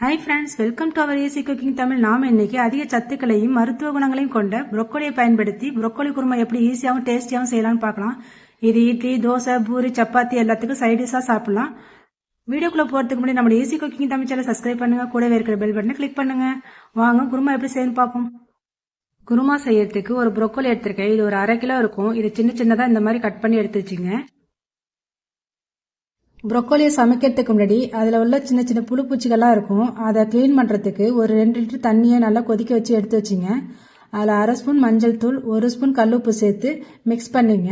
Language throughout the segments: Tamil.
Hi friends welcome to our AC cooking Tamil நாம் இன்னைக்கு அதிக சத்துக்களையும் மருத்துவ குணங்களையும் கொண்ட ப்ரொக்கோலியை பயன்படுத்தி ப்ரொக்கோலி குருமா எப்படி ஈஸியாகவும் டேஸ்டியாகவும் செய்யலாம்னு பார்க்கலாம். இது இட்லி தோசை பூரி சப்பாத்தி எல்லாத்துக்கும் சைடிஷாக சாப்பிடலாம். வீடியோக்குள்ளே போகிறதுக்கு முன்னாடி நம்ம AC cooking Tamil channel subscribe பண்ணுங்கள் கூடவே இருக்கிற பெல் பட்டனை கிளிக் பண்ணுங்க. வாங்க குருமா எப்படி செய்யணும் பார்ப்போம். குருமா செய்யறதுக்கு ஒரு ப்ரொக்கோலி எடுத்திருக்கேன். இது ஒரு அரை கிலோ இருக்கும். இது சின்ன சின்னதாக இந்த மாதிரி கட் பண்ணி எடுத்து வச்சுங்க. ப்ரொக்கோலியை சமைக்கிறதுக்கு முன்னாடி அதில் உள்ள சின்ன சின்ன புழு பூச்சிகள்லாம் இருக்கும். அதை க்ளீன் பண்ணுறதுக்கு ஒரு ரெண்டு லிட்டர் தண்ணியை நல்லா கொதிக்க வச்சு எடுத்து வச்சிங்க. அதில் அரை ஸ்பூன் மஞ்சள் தூள் ஒரு ஸ்பூன் கல்லுப்பு சேர்த்து மிக்ஸ் பண்ணிங்க.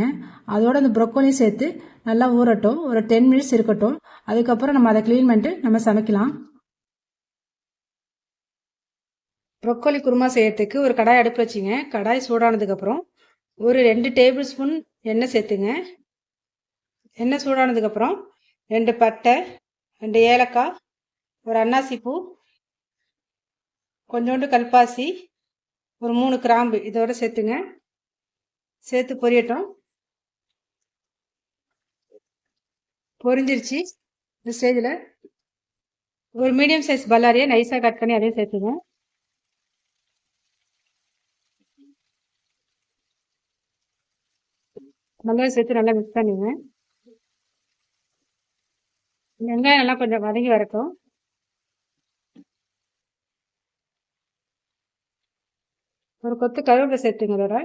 அதோட அந்த ப்ரொக்கோலியும் சேர்த்து நல்லா ஊறட்டும். ஒரு டென் மினிட்ஸ் இருக்கட்டும். அதுக்கப்புறம் நம்ம அதை க்ளீன் பண்ணிட்டு நம்ம சமைக்கலாம். ப்ரொக்கோலி குருமா செய்யறதுக்கு ஒரு கடாய் அடுப்பு வச்சிங்க. கடாய் சூடானதுக்கப்புறம் ஒரு ரெண்டு டேபிள் ஸ்பூன் எண்ணெய் சேர்த்துங்க. எண்ணெய் சூடானதுக்கப்புறம் ரெண்டு பட்டை ரெண்டு ஏலக்காய் ஒரு அன்னாசி பூ கொஞ்சோண்டு கல்பாசி ஒரு மூணு கிராம்பு. இதோட சேர்த்துங்க. சேர்த்து பொரியட்டும். பொரிஞ்சிருச்சு. இந்த ஸ்டேஜில் ஒரு மீடியம் சைஸ் பல்லாரியை நைஸாக கட் பண்ணி அதையும் சேர்த்துங்க. நல்லா சேர்த்து நல்லா மிக்ஸ் பண்ணுங்க வெங்காயம் எல்லாம் கொஞ்சம் வதங்கி வரட்டும். ஒரு கொத்து கருவேப்பிலை சேர்த்துங்க இதோட.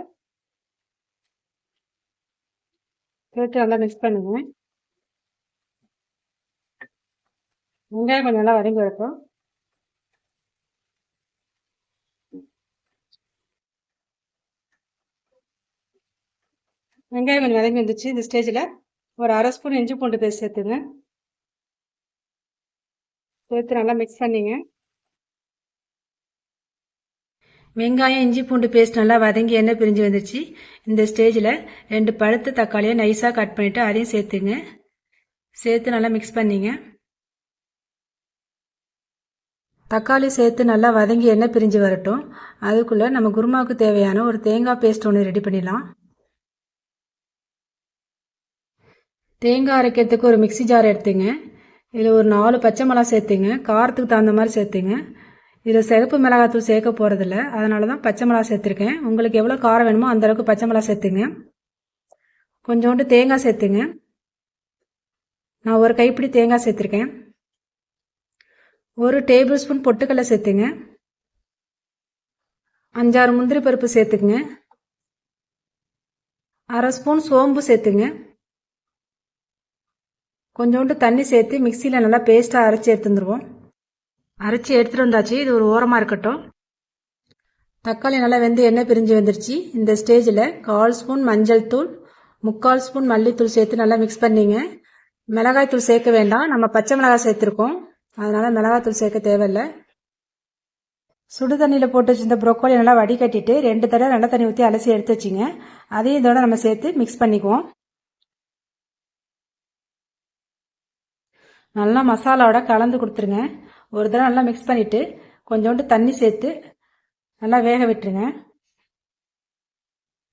சேர்த்து நல்லா மிக்ஸ் பண்ணுங்க. வெங்காயம் கொஞ்சம் நல்லா வதங்கி வரட்டும். வெங்காயம் கொஞ்சம் வதங்கி வந்துச்சு. இந்த ஸ்டேஜில் ஒரு அரை ஸ்பூன் இஞ்சி பூண்டு பேஸ்ட் சேர்த்துங்க. சேர்த்து நல்லா மிக்ஸ் பண்ணிங்க. வெங்காயம் இஞ்சி பூண்டு பேஸ்ட் நல்லா வதங்கி எண்ணெய் பிரிஞ்சு வந்துருச்சு. இந்த ஸ்டேஜில் ரெண்டு பழுத்த தக்காளியை நைஸாக கட் பண்ணிவிட்டு அதையும் சேர்த்துங்க. சேர்த்து நல்லா மிக்ஸ் பண்ணிங்க. தக்காளி சேர்த்து நல்லா வதங்கி எண்ணெய் பிரிஞ்சு வரட்டும். அதுக்குள்ளே நம்ம குருமாவுக்கு தேவையான ஒரு தேங்காய் பேஸ்ட் ஒன்று ரெடி பண்ணிடலாம். தேங்காய் அரைக்கிறதுக்கு ஒரு மிக்சி ஜார் எடுத்துங்க. இதில் ஒரு நாலு பச்சை மிளகா சேர்த்துங்க. காரத்துக்கு தகுந்த மாதிரி சேர்த்துங்க. இதில் சிகப்பு மிளகாத்தூள் சேர்க்க போகிறதில்ல அதனால தான் பச்சை மிளகா சேர்த்துருக்கேன். உங்களுக்கு எவ்வளோ காரம் வேணுமோ அந்தளவுக்கு பச்சை மிளகா சேர்த்துங்க. கொஞ்சோண்டு தேங்காய் சேர்த்துங்க. நான் ஒரு கைப்பிடி தேங்காய் சேர்த்துருக்கேன். ஒரு டேபிள் ஸ்பூன் பொட்டுக்கடலை சேர்த்துங்க. அஞ்சாறு முந்திரி பருப்பு சேர்த்துக்குங்க. அரை ஸ்பூன் சோம்பு சேர்த்துங்க. கொஞ்சோண்டு தண்ணி சேர்த்து மிக்சியில் நல்லா பேஸ்ட்டாக அரைச்சி எடுத்துருவோம் அரைச்சி எடுத்துகிட்டு வந்தாச்சு. இது ஒரு ஓரமாக இருக்கட்டும். தக்காளி நல்லா வெந்து எண்ணெய் பிரிஞ்சு வந்துருச்சு. இந்த ஸ்டேஜில் கால் ஸ்பூன் மஞ்சள் தூள் முக்கால் ஸ்பூன் மல்லித்தூள் சேர்த்து நல்லா மிக்ஸ் பண்ணிங்க. மிளகாய் தூள் சேர்க்க வேண்டாம். நம்ம பச்சை மிளகாய் சேர்த்துருக்கோம். அதனால் மிளகாய் தூள் சேர்க்க தேவையில்லை. சுடு தண்ணியில் போட்டு வச்சிருந்த ப்ரொக்கோலி நல்லா வடிகட்டிட்டு ரெண்டு தடவை நல்ல தண்ணி ஊற்றி அலசி எடுத்து வச்சிங்க. அதையும் இதோட நம்ம சேர்த்து மிக்ஸ் பண்ணிக்குவோம். நல்லா மசாலாவோட கலந்து கொடுத்துருங்க. ஒரு தடவை நல்லா மிக்ஸ் பண்ணிவிட்டு கொஞ்சோண்டு தண்ணி சேர்த்து நல்லா வேக விட்டுருங்க.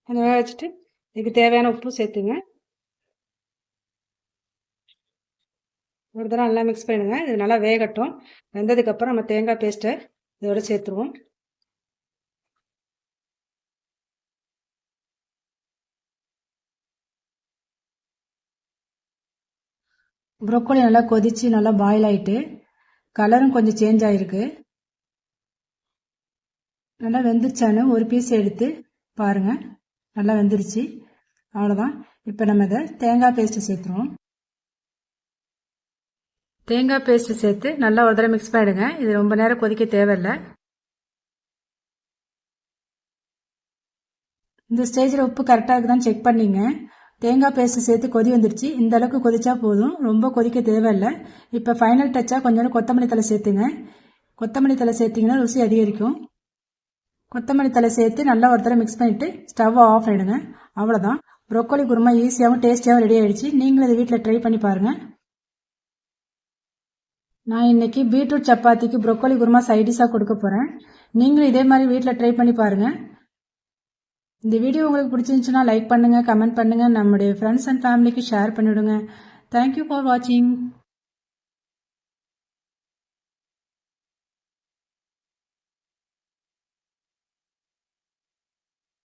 கொஞ்சம் வேக வச்சுட்டு இதுக்கு தேவையான உப்பு சேர்த்துங்க. ஒரு தடவை நல்லா மிக்ஸ் பண்ணிடுங்க. இது நல்லா வேகட்டும். வெந்ததுக்கப்புறம் நம்ம தேங்காய் பேஸ்ட்டை இதோட சேர்த்துருவோம். ப்ரொக்கோலி நல்லா கொதித்து நல்லா பாயில் ஆகிட்டு கலரும் கொஞ்சம் சேஞ்ச் ஆகிருக்கு நல்லா வெந்துருச்சானு ஒரு பீஸ் எடுத்து பாருங்கள் நல்லா வெந்துருச்சு. அவ்வளோதான் இப்போ நம்ம இதை தேங்காய் பேஸ்ட்டு சேர்த்துருவோம். தேங்காய் பேஸ்ட்டு சேர்த்து நல்லா ஒரு தடவை மிக்ஸ் பண்ணிடுங்க. இது ரொம்ப நேரம் கொதிக்க தேவையில்லை. இந்த ஸ்டேஜில் உப்பு கரெக்டாக இருக்குதான்னு செக் பண்ணிங்க. தேங்காய் பேஸ்ட்டு சேர்த்து கொதி வந்துடுச்சு இந்த அளவுக்கு கொதிச்சா போதும். ரொம்ப கொதிக்க தேவையில்லை. இப்போ ஃபைனல் டச்சாக கொஞ்சோண்டு கொத்தமல்லி தலை சேர்த்துங்க. கொத்தமல்லி தலை சேர்த்திங்கன்னா ருசி அதிகரிக்கும். கொத்தமல்லி தலை சேர்த்து நல்லா ஒரு தடவை மிக்ஸ் பண்ணிவிட்டு ஸ்டவ்வை ஆஃப் பண்ணிடுங்க அவ்வளோதான் ப்ரொக்கோலி குருமா ஈஸியாகவும் டேஸ்டியாகவும் ரெடி ஆகிடுச்சு நீங்களும் இதை வீட்டில் ட்ரை பண்ணி பாருங்கள் நான் இன்னைக்கு பீட்ரூட் சப்பாத்திக்கு ப்ரொக்கோலி குருமா சைடிஷாக கொடுக்க போகிறேன் நீங்களும் இதே மாதிரி வீட்டில் ட்ரை பண்ணி பாருங்கள் இந்த வீடியோ உங்களுக்கு பிடிச்சிருந்துச்சுன்னா லைக் பண்ணுங்கள் கமெண்ட் பண்ணுங்கள் நம்முடைய ஃப்ரெண்ட்ஸ் அண்ட் ஃபேமிலிக்கு ஷேர் பண்ணிவிடுங்க தேங்க்யூ ஃபார் வாட்சிங்